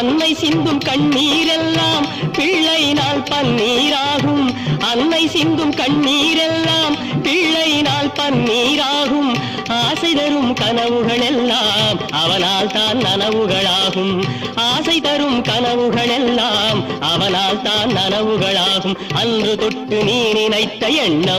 அன்னை சிந்தும் கண்ணீரெல்லாம் பிள்ளையினால் பன்னீராகும். அன்னை சிந்தும் கண்ணீரெல்லாம் பிள்ளையினால் பன்னீராகும். ஆசை தரும் கனவுகள் எல்லாம் அவனால் தான் நனவுகளாகும். ஆசை தரும் கனவுகள் எல்லாம் அவனால் தான் நனவுகளாகும். அன்று தொட்டு நீ நினைத்த எண்ணம்